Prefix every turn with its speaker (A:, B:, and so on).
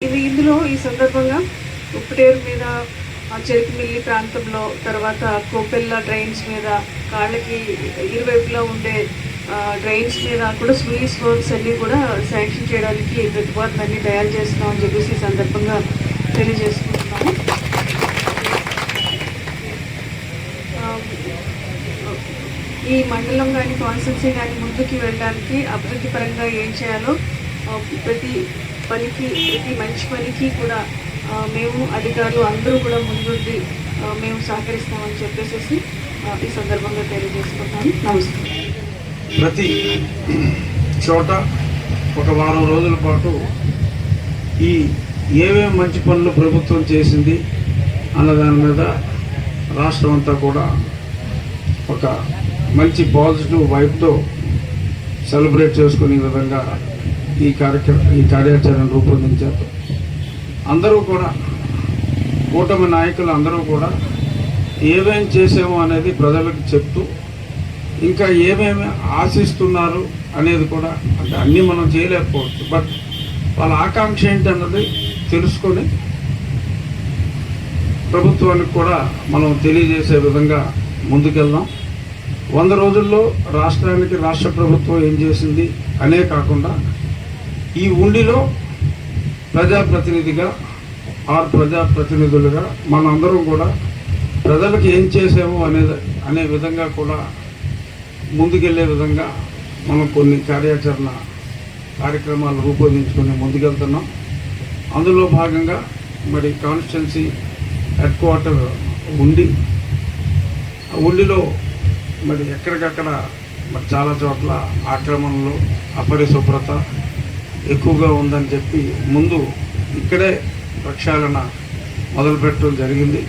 A: ఇది ఇందులో ఈ సందర్భంగా ఉప్పుటేరు మీద చెరుకుమిల్లి ప్రాంతంలో తర్వాత కోపెల్ల డ్రైన్స్ మీద కాళ్ళకి ఇరువైపులా ఉండే డ్రైన్స్ మీద కూడా స్లూయిస్ వర్క్స్ అన్ని కూడా శాంక్షన్ చేయడానికి ప్రతిపాదన అన్ని తయారు చేస్తున్నామని చెప్పేసి ఈ సందర్భంగా తెలియజేసుకుంటున్నాము. ఈ మండలం కానీ కాన్స్టెన్సీ కానీ ముందుకు వెళ్ళడానికి అభివృద్ధి పరంగా ఏం చేయాలో ప్రతి పనికి ప్రతి మంచి పనికి కూడా మేము అధికారులు అందరూ కూడా ముందుండి మేము సహకరిస్తామని చెప్పేసి ఈ సందర్భంగా తెలియజేసుకుంటాను. నమస్కారం.
B: ప్రతి చోట ఒక వారం రోజుల పాటు ఈ ఏమేమి మంచి పనులు ప్రభుత్వం చేసింది అన్న దాని మీద రాష్ట్రం అంతా కూడా ఒక మంచి పాజిటివ్ వైబ్తో సెలబ్రేట్ చేసుకునే విధంగా ఈ కార్యక్రమం ఈ కార్యాచరణ రూపొందించారు. అందరూ కూడా కూటమి నాయకులు అందరూ కూడా ఏమేం చేసామో అనేది ప్రజలకు చెప్తూ ఇంకా ఏమేమి ఆశిస్తున్నారు అనేది కూడా అంటే అన్నీ మనం చేయలేకపోవచ్చు. బట్ వాళ్ళ ఆకాంక్ష ఏంటన్నది తెలుసుకొని ప్రభుత్వానికి కూడా మనం తెలియజేసే విధంగా ముందుకెళ్దాం. వంద రోజుల్లో రాష్ట్రానికి రాష్ట్ర ప్రభుత్వం ఏం చేసింది అనే కాకుండా ఈ ఉండిలో ప్రజాప్రతినిధిగా ఆరు ప్రజాప్రతినిధులుగా మనందరం కూడా ప్రజలకు ఏం చేసాము అనే అనే విధంగా కూడా ముందుకెళ్ళే విధంగా మనం కొన్ని కార్యాచరణ కార్యక్రమాలు రూపొందించుకొని ముందుకెళ్తున్నాం. అందులో భాగంగా మరి కాన్స్టిట్యున్సీ హెడ్ క్వార్టర్ ఉండి ఆ ఉండిలో మరి ఎక్కడికక్కడ మరి చాలా చోట్ల ఆక్రమణలు అపరిశుభ్రత ఎక్కువగా ఉందని చెప్పి ముందు ఇక్కడే ప్రక్షాళన మొదలుపెట్టడం జరిగింది.